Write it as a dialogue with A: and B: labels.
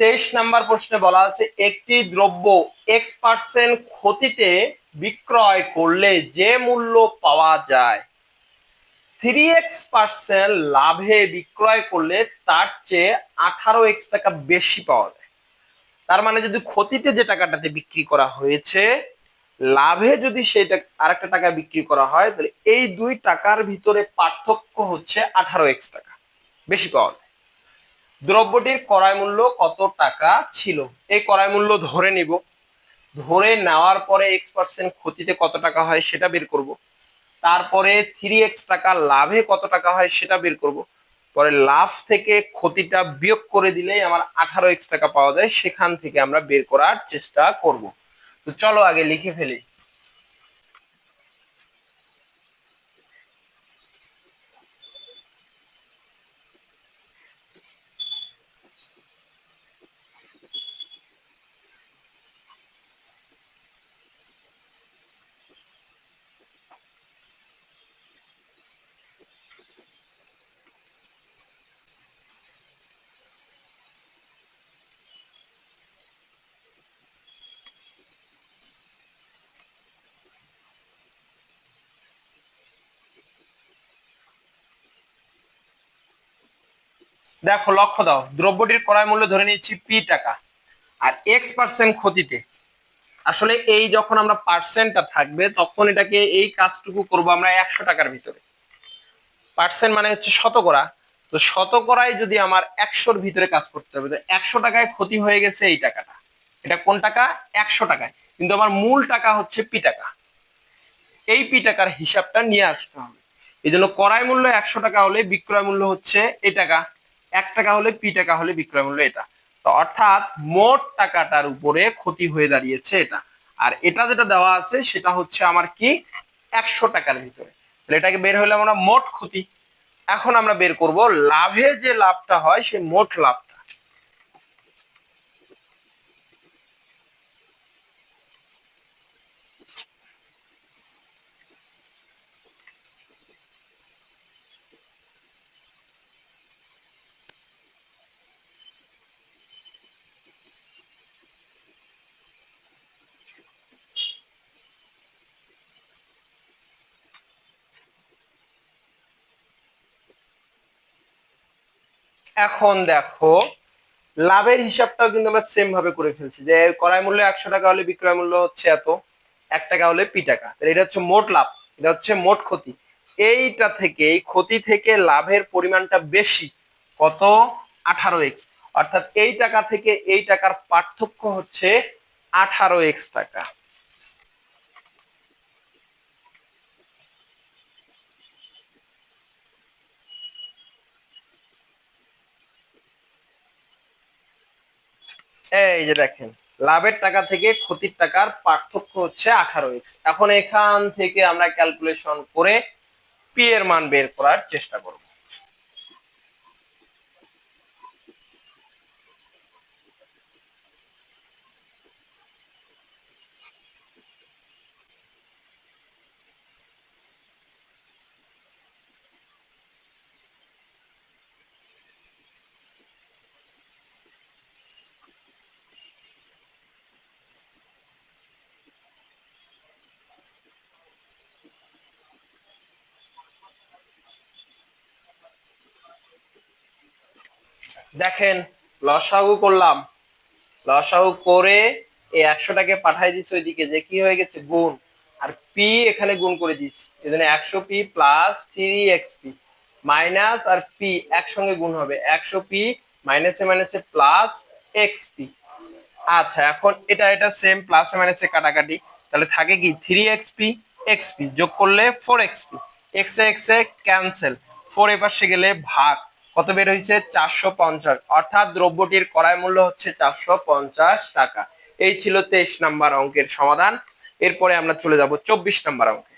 A: তেইশ নাম্বার প্রশ্নে বলা আছে, একটি দ্রব্য এক্স পার্সেন্ট ক্ষতিতে বিক্রয় করলে যে মূল্য পাওয়া যায় থ্রি এক্স পার্সেন্ট লাভে বিক্রয় করলে তার চেয়ে আঠারো এক্স টাকা বেশি পাওয়া যায়। তার মানে যদি ক্ষতিতে যে টাকাটাতে বিক্রি করা হয়েছে, লাভে যদি সেটা আরেকটা টাকা বিক্রি করা হয়, তাহলে এই দুই টাকার ভিতরে পার্থক্য হচ্ছে আঠারো এক্স টাকা বেশি পাওয়া যায়। দ্রব্যটির ক্রয় মূল্য কত টাকা ছিল? এই ক্রয় মূল্য ধরে নিব। ধরে নেওয়ার পরে এক্স পার্সেন্ট ক্ষতিতে কত টাকা হয় সেটা বের করব। তারপরে থ্রি এক্স টাকা লাভে কত টাকা হয় সেটা বের করব। পরে লাভ থেকে ক্ষতিটা বিয়োগ করে দিলেই আমার আঠারো এক্স টাকা পাওয়া যায়, সেখান থেকে আমরা বের করার চেষ্টা করব। তো চলো আগে লিখে ফেলি। দেখো, লক্ষ্য দাও, দ্রব্যটির ক্রয় মূল্য ধরে নিয়েছি পি টাকা। আর এক্স পার্সেন্ট ক্ষতিতে, আসলে এই যখন আমরা পার্সেন্টটা থাকবে, তখন এটাকে এই কাজটুকু করব আমরা একশো টাকার ভিতরে। পার্সেন্ট মানে হচ্ছে শতকরা, তো শতকরায় যদি আমার একশোর ভিতরে কাজ করতে হবে, তো একশো টাকায় ক্ষতি হয়ে গেছে এই টাকাটা। এটা কোন টাকা? একশো টাকায়। কিন্তু আমার মূল টাকা হচ্ছে পি টাকা। এই পি টাকার হিসাবটা নিয়ে আসতে হবে। এই জন্য ক্রয় মূল্য একশো টাকা হলে বিক্রয় মূল্য হচ্ছে এই টাকা। এক টাকা হলে, পি টাকা হলে বিক্রয় মূল্য এটা। তো অর্থাৎ মোট টাকাটার উপরে ক্ষতি হয়ে দাঁড়িয়েছে এটা। আর এটা যেটা দেওয়া আছে, সেটা হচ্ছে আমার কি? একশো টাকার ভিতরে। তাহলে এটাকে বের হলে আমরা মোট ক্ষতি। এখন আমরা বের করব লাভে যে লাভটা হয় সে মোট লাভটা। এখন দেখো, লাভের হিসাবটাও কিন্তু আমরা সেম ভাবে করে ফেলছি। যে ক্রয় মূল্য একশো টাকা হলে বিক্রয় মূল্য হচ্ছে এত, এক টাকা হলে পি টাকা। তাহলে এটা হচ্ছে মোট লাভ, এটা হচ্ছে মোট ক্ষতি। এইটা থেকে, এই ক্ষতি থেকে লাভের পরিমাণটা বেশি কত? আঠারো এক্স অর্থাৎ এই টাকা থেকে এই টাকার পার্থক্য হচ্ছে আঠারো এক্স টাকা। এই যে দেখেন, লাভের টাকা থেকে ক্ষতির টাকার পার্থক্য হচ্ছে আঠারো এক্স এখন এখান থেকে আমরা ক্যালকুলেশন করে পি এর মান বের করার চেষ্টা করব। দেখেন, লসাগু করলাম। লসাগু করে এই একশোটাকে পাঠাই দিচ্ছি ওইদিকে, যে কি হয়ে গেছে? গুণ। আর পি এখানে গুণ করে দিচ্ছি এই জন্য একশো P plus three X P minus আর পি একসঙ্গে গুণ হবে। একশো পি মাইনাসে মাইনাসে প্লাস এক্স পি আচ্ছা এখন এটা এটা সেম প্লাসে মাইনাসে কাটাকাটি। তাহলে থাকে কি? Three X P X P যোগ করলে four X P X X এ ক্যান্সেল ফোর এ পাশে গেলে ভাগ। কত বের হয়েছে? চারশো পঞ্চাশ। অর্থাৎ দ্রব্যটির ক্রয় মূল্য হচ্ছে চারশো পঞ্চাশ টাকা। এই ছিল তেইশ নাম্বার অঙ্কের সমাধান। এরপরে আমরা চলে যাব চব্বিশ নাম্বার অঙ্কে।